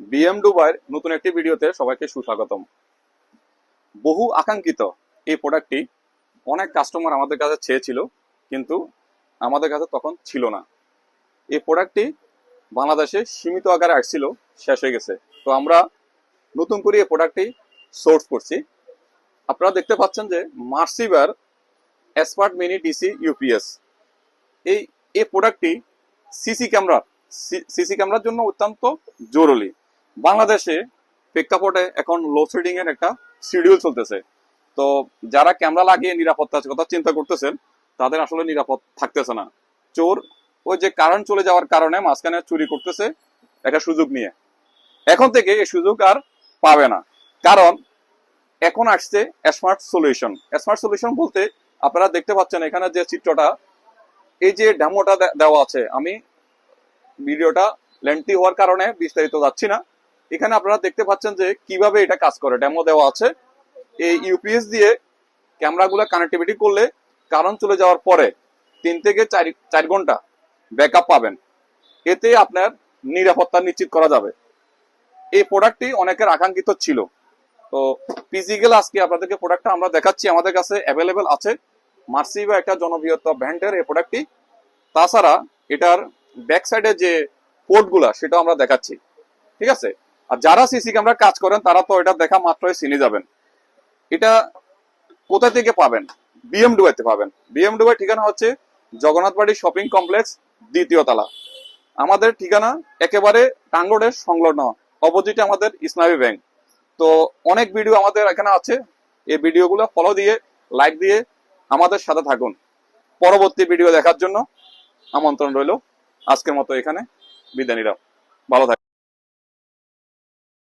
BM ডুবাইয়ের নতুন একটি ভিডিওতে সবাইকে সুস্বাগতম। বহু আকাঙ্ক্ষিত এই প্রোডাক্টটি অনেক কাস্টমার আমাদের কাছে চেয়েছিল, কিন্তু আমাদের কাছে তখন ছিল না। এই প্রোডাক্টটি বাংলাদেশে সীমিত আকারে আসছিল, শেষ হয়ে গেছে। তো আমরা নতুন করে এই প্রোডাক্টটি সোর্স করছি। আপনারা দেখতে পাচ্ছেন যে Marsriva expert mini DC UPS এই এই প্রোডাক্টটি সিসি ক্যামেরা সিসি ক্যামেরার জন্য অত্যন্ত জরুরি। বাংলাদেশে প্রেক্ষাপটে এখন লোডশেডিং এর একটা শিডিউল চলতেছে। তো যারা ক্যামেরা লাগিয়ে নিরাপত্তার কথা চিন্তা করতেছেন, তাদের আসলে নিরাপদ থাকতেছে না। চোর ওই যে কারেন্ট চলে যাওয়ার কারণে মাঝখানে চুরি করতেছে একটা সুযোগ নিয়ে। এখন থেকে এই সুযোগ আর পাবে না। কারণ এখন আসছে স্মার্ট সলিউশন স্মার্ট সলিউশন বলতে আপনারা দেখতে পাচ্ছেন এখানে যে চিত্রটা, এই যে ডেমোটা দেওয়া আছে। আমি ভিডিওটা লেন্টি হওয়ার কারণে বিস্তারিত যাচ্ছি না। এখানে আপনারা দেখতে পাচ্ছেন যে কীভাবে এটা কাজ করে। ডেমো দেওয়া আছে। এই ইউপিএস দিয়ে ক্যামেরাগুলো কানেক্টিভিটি করলে কারণ চলে যাওয়ার পরে তিন থেকে চার চার ঘণ্টা ব্যাকআপ পাবেন। এতে আপনার নিরাপত্তা নিশ্চিত করা যাবে। এই প্রোডাক্টটি অনেকের আকাঙ্ক্ষিত ছিল। তো ফিজিক্যাল আজকে আপনাদেরকে প্রোডাক্টটা আমরা দেখাচ্ছি। আমাদের কাছে অ্যাভেলেবেল আছে। মার্সিভা একটা জনপ্রিয় ব্র্যান্ডের এই প্রোডাক্টটি তাছাড়া এটার ব্যাক সাইডে যে পোর্টগুলা সেটাও আমরা দেখাচ্ছি। ঠিক আছে? আর যারা সিসি ক্যামেরা কাজ করেন, তারা তো এটা দেখা মাত্রই চিনে যাবেন। এটা কোথা থেকে পাবেন? বিএমডুয়াইতে পাবেন। বিএমডুয়াই ঠিকানা হচ্ছে জগন্নাথবাড়ি শপিং কমপ্লেক্স, দ্বিতীয় তলা। আমাদের ঠিকানা একেবারে টাঙ্গোডের সংলগ্ন, অপোজিটে আমাদের ইসলামী ব্যাংক। তো অনেক ভিডিও আমাদের এখানে আছে। এই ভিডিওগুলো ফলো দিয়ে লাইক দিয়ে আমাদের সাথে থাকুন। পরবর্তী ভিডিও দেখার জন্য আমন্ত্রণ রইল। আজকের মতো এখানে বিদায় নিলাম। ভালো থাকুন